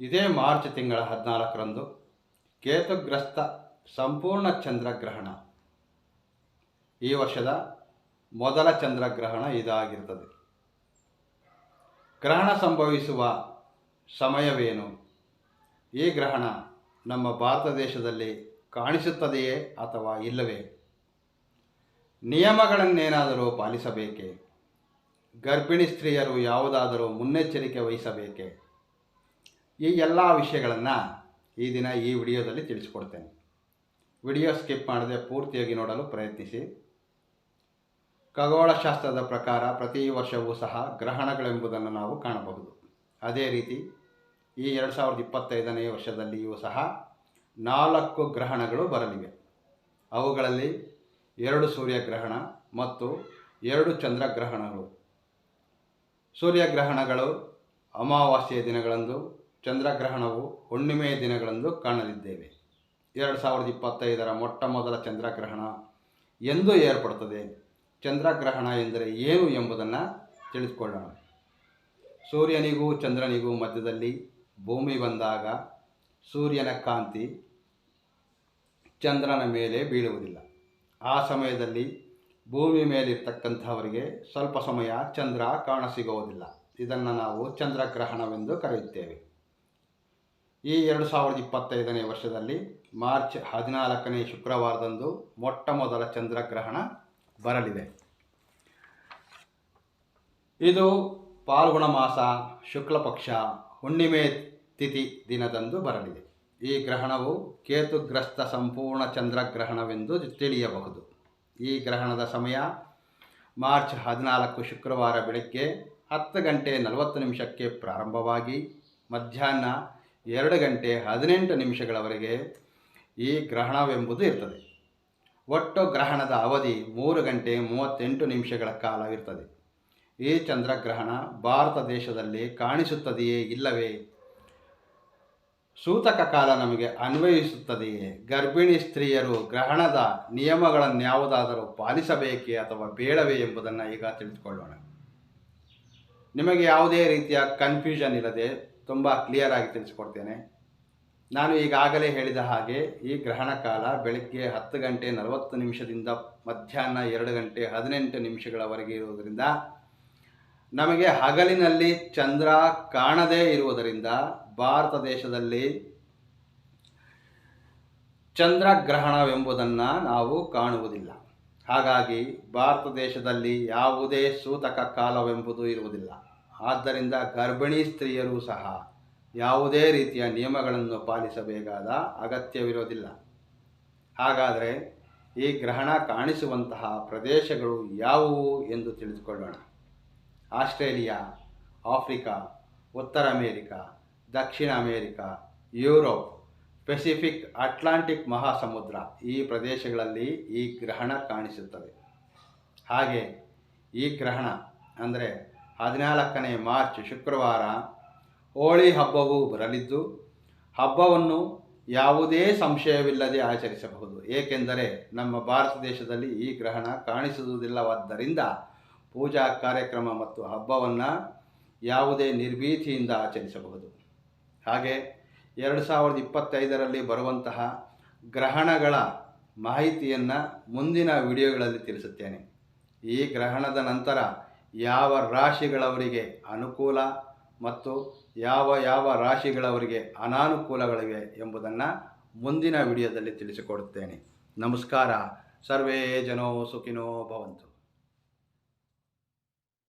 ಇದೇ ಮಾರ್ಚ್ ತಿಂಗಳ ಹದಿನಾಲ್ಕರಂದು ಕೇತುಗ್ರಸ್ತ ಸಂಪೂರ್ಣ ಚಂದ್ರಗ್ರಹಣ. ಈ ವರ್ಷದ ಮೊದಲ ಚಂದ್ರಗ್ರಹಣ ಇದಾಗಿರ್ತದೆ. ಗ್ರಹಣ ಸಂಭವಿಸುವ ಸಮಯವೇನು? ಈ ಗ್ರಹಣ ನಮ್ಮ ಭಾರತ ದೇಶದಲ್ಲಿ ಕಾಣಿಸುತ್ತದೆಯೇ ಅಥವಾ ಇಲ್ಲವೇ? ನಿಯಮಗಳನ್ನೇನಾದರೂ ಪಾಲಿಸಬೇಕೇ? ಗರ್ಭಿಣಿ ಸ್ತ್ರೀಯರು ಯಾವುದಾದರೂ ಮುನ್ನೆಚ್ಚರಿಕೆ ವಹಿಸಬೇಕೇ? ಈ ಎಲ್ಲ ವಿಷಯಗಳನ್ನು ಈ ದಿನ ಈ ವಿಡಿಯೋದಲ್ಲಿ ತಿಳಿಸ್ಕೊಡ್ತೇನೆ. ವಿಡಿಯೋ ಸ್ಕಿಪ್ ಮಾಡದೆ ಪೂರ್ತಿಯಾಗಿ ನೋಡಲು ಪ್ರಯತ್ನಿಸಿ. ಖಗೋಳಶಾಸ್ತ್ರದ ಪ್ರಕಾರ ಪ್ರತಿ ವರ್ಷವೂ ಸಹ ಗ್ರಹಣಗಳೆಂಬುದನ್ನು ನಾವು ಕಾಣಬಹುದು. ಅದೇ ರೀತಿ ಈ ಎರಡು ಸಾವಿರದ ಇಪ್ಪತ್ತೈದನೇ ವರ್ಷದಲ್ಲಿಯೂ ಸಹ ನಾಲ್ಕು ಗ್ರಹಣಗಳು ಬರಲಿವೆ. ಅವುಗಳಲ್ಲಿ ಎರಡು ಸೂರ್ಯಗ್ರಹಣ ಮತ್ತು ಎರಡು ಚಂದ್ರಗ್ರಹಣಗಳು. ಸೂರ್ಯಗ್ರಹಣಗಳು ಅಮಾವಾಸ್ಯೆಯ ದಿನಗಳಂದು ಚಂದ್ರಗ್ರಹಣವು ಹುಣ್ಣಿಮೆಯ ದಿನಗಳಂದು ಕಾಣಲಿದ್ದೇವೆ. ಎರಡು ಸಾವಿರದ ಇಪ್ಪತ್ತೈದರ ಮೊಟ್ಟ ಮೊದಲ ಚಂದ್ರಗ್ರಹಣ ಎಂದು ಏರ್ಪಡುತ್ತದೆ. ಚಂದ್ರಗ್ರಹಣ ಎಂದರೆ ಏನು ಎಂಬುದನ್ನು ತಿಳಿದುಕೊಳ್ಳೋಣ. ಸೂರ್ಯನಿಗೂ ಚಂದ್ರನಿಗೂ ಮಧ್ಯದಲ್ಲಿ ಭೂಮಿ ಬಂದಾಗ ಸೂರ್ಯನ ಕಾಂತಿ ಚಂದ್ರನ ಮೇಲೆ ಬೀಳುವುದಿಲ್ಲ. ಆ ಸಮಯದಲ್ಲಿ ಭೂಮಿ ಮೇಲಿರ್ತಕ್ಕಂಥವರಿಗೆ ಸ್ವಲ್ಪ ಸಮಯ ಚಂದ್ರ ಕಾಣಸಿಗುವುದಿಲ್ಲ. ಇದನ್ನು ನಾವು ಚಂದ್ರಗ್ರಹಣವೆಂದು ಕರೆಯುತ್ತೇವೆ. ಈ ಎರಡು ಸಾವಿರದ ಇಪ್ಪತ್ತೈದನೇ ವರ್ಷದಲ್ಲಿ ಮಾರ್ಚ್ ಹದಿನಾಲ್ಕನೇ ಶುಕ್ರವಾರದಂದು ಮೊಟ್ಟ ಮೊದಲ ಚಂದ್ರಗ್ರಹಣ ಬರಲಿದೆ. ಇದು ಪಾಲ್ಗುಣ ಮಾಸ, ಶುಕ್ಲ ಪಕ್ಷ, ಹುಣ್ಣಿಮೆ ತಿಥಿ ದಿನದಂದು ಬರಲಿದೆ. ಈ ಗ್ರಹಣವು ಕೇತುಗ್ರಸ್ತ ಸಂಪೂರ್ಣ ಚಂದ್ರಗ್ರಹಣವೆಂದು ತಿಳಿಯಬಹುದು. ಈ ಗ್ರಹಣದ ಸಮಯ ಮಾರ್ಚ್ ಹದಿನಾಲ್ಕು ಶುಕ್ರವಾರ ಬೆಳಗ್ಗೆ ಹತ್ತು ಗಂಟೆ ನಲವತ್ತು ನಿಮಿಷಕ್ಕೆ ಪ್ರಾರಂಭವಾಗಿ ಮಧ್ಯಾಹ್ನ ಎರಡು ಗಂಟೆ ಹದಿನೆಂಟು ನಿಮಿಷಗಳವರೆಗೆ ಈ ಗ್ರಹಣವೆಂಬುದು ಇರ್ತದೆ. ಒಟ್ಟು ಗ್ರಹಣದ ಅವಧಿ ಮೂರು ಗಂಟೆ ಮೂವತ್ತೆಂಟು ನಿಮಿಷಗಳ ಕಾಲ ಇರ್ತದೆ. ಈ ಚಂದ್ರಗ್ರಹಣ ಭಾರತ ದೇಶದಲ್ಲಿ ಕಾಣಿಸುತ್ತದೆಯೇ ಇಲ್ಲವೇ? ಸೂತಕ ಕಾಲ ನಮಗೆ ಅನ್ವಯಿಸುತ್ತದೆಯೇ? ಗರ್ಭಿಣಿ ಸ್ತ್ರೀಯರು ಗ್ರಹಣದ ನಿಯಮಗಳನ್ನು ಯಾವುದಾದರೂ ಪಾಲಿಸಬೇಕೇ ಅಥವಾ ಬೇಡವೇ ಎಂಬುದನ್ನು ಈಗ ತಿಳಿದುಕೊಳ್ಳೋಣ. ನಿಮಗೆ ಯಾವುದೇ ರೀತಿಯ ಕನ್ಫ್ಯೂಷನ್ ಇಲ್ಲದೆ ತುಂಬ ಕ್ಲಿಯರ್ ಆಗಿ ತಿಳಿಸ್ಕೊಡ್ತೇನೆ. ನಾನು ಈಗಾಗಲೇ ಹೇಳಿದ ಹಾಗೆ ಈ ಗ್ರಹಣ ಕಾಲ ಬೆಳಗ್ಗೆ ಹತ್ತು ಗಂಟೆ ನಲವತ್ತು ನಿಮಿಷದಿಂದ ಮಧ್ಯಾಹ್ನ ಎರಡು ಗಂಟೆ ಹದಿನೆಂಟು ನಿಮಿಷಗಳವರೆಗೆ ಇರುವುದರಿಂದ, ನಮಗೆ ಹಗಲಿನಲ್ಲಿ ಚಂದ್ರ ಕಾಣದೇ ಇರುವುದರಿಂದ ಭಾರತ ದೇಶದಲ್ಲಿ ಚಂದ್ರಗ್ರಹಣವೆಂಬುದನ್ನು ನಾವು ಕಾಣುವುದಿಲ್ಲ. ಹಾಗಾಗಿ ಭಾರತ ದೇಶದಲ್ಲಿ ಯಾವುದೇ ಸೂತಕ ಕಾಲವೆಂಬುದು ಇರುವುದಿಲ್ಲ. ಆದ್ದರಿಂದ ಗರ್ಭಿಣಿ ಸ್ತ್ರೀಯರು ಸಹ ಯಾವುದೇ ರೀತಿಯ ನಿಯಮಗಳನ್ನು ಪಾಲಿಸಬೇಕಾದ ಅಗತ್ಯವಿರೋದಿಲ್ಲ. ಹಾಗಾದರೆ ಈ ಗ್ರಹಣ ಕಾಣಿಸುವಂತಹ ಪ್ರದೇಶಗಳು ಯಾವುವು ಎಂದು ತಿಳಿದುಕೊಳ್ಳೋಣ. ಆಸ್ಟ್ರೇಲಿಯಾ, ಆಫ್ರಿಕಾ, ಉತ್ತರ ಅಮೇರಿಕಾ, ದಕ್ಷಿಣ ಅಮೇರಿಕಾ, ಯುರೋಪ್, ಪೆಸಿಫಿಕ್ ಅಟ್ಲಾಂಟಿಕ್ ಮಹಾಸಮುದ್ರ ಈ ಪ್ರದೇಶಗಳಲ್ಲಿ ಈ ಗ್ರಹಣ ಕಾಣಿಸುತ್ತದೆ ಹಾಗೆ ಈ ಗ್ರಹಣ ಅಂದರೆ ಹದಿನಾಲ್ಕನೇ ಮಾರ್ಚ್ ಶುಕ್ರವಾರ ಹೋಳಿ ಹಬ್ಬವು ಬರಲಿದ್ದು, ಹಬ್ಬವನ್ನು ಯಾವುದೇ ಸಂಶಯವಿಲ್ಲದೆ ಆಚರಿಸಬಹುದು. ಏಕೆಂದರೆ ನಮ್ಮ ಭಾರತ ದೇಶದಲ್ಲಿ ಈ ಗ್ರಹಣ ಕಾಣಿಸುವುದಿಲ್ಲವಾದ್ದರಿಂದ ಪೂಜಾ ಕಾರ್ಯಕ್ರಮ ಮತ್ತು ಹಬ್ಬವನ್ನು ಯಾವುದೇ ನಿರ್ಭೀತಿಯಿಂದ ಆಚರಿಸಬಹುದು. ಹಾಗೆ ಎರಡು ಸಾವಿರದ ಇಪ್ಪತ್ತೈದರಲ್ಲಿ ಬರುವಂತಹ ಗ್ರಹಣಗಳ ಮಾಹಿತಿಯನ್ನು ಮುಂದಿನ ವಿಡಿಯೋಗಳಲ್ಲಿ ತಿಳಿಸುತ್ತೇನೆ. ಈ ಗ್ರಹಣದ ನಂತರ ಯಾವ ರಾಶಿಗಳವರಿಗೆ ಅನುಕೂಲ ಮತ್ತು ಯಾವ ಯಾವ ರಾಶಿಗಳವರಿಗೆ ಅನಾನುಕೂಲಗಳಿವೆ ಎಂಬುದನ್ನು ಮುಂದಿನ ವಿಡಿಯೋದಲ್ಲಿ ತಿಳಿಸಿಕೊಡುತ್ತೇನೆ. ನಮಸ್ಕಾರ. ಸರ್ವೇ ಜನೋ ಸುಖಿನೋ ಭವಂತು.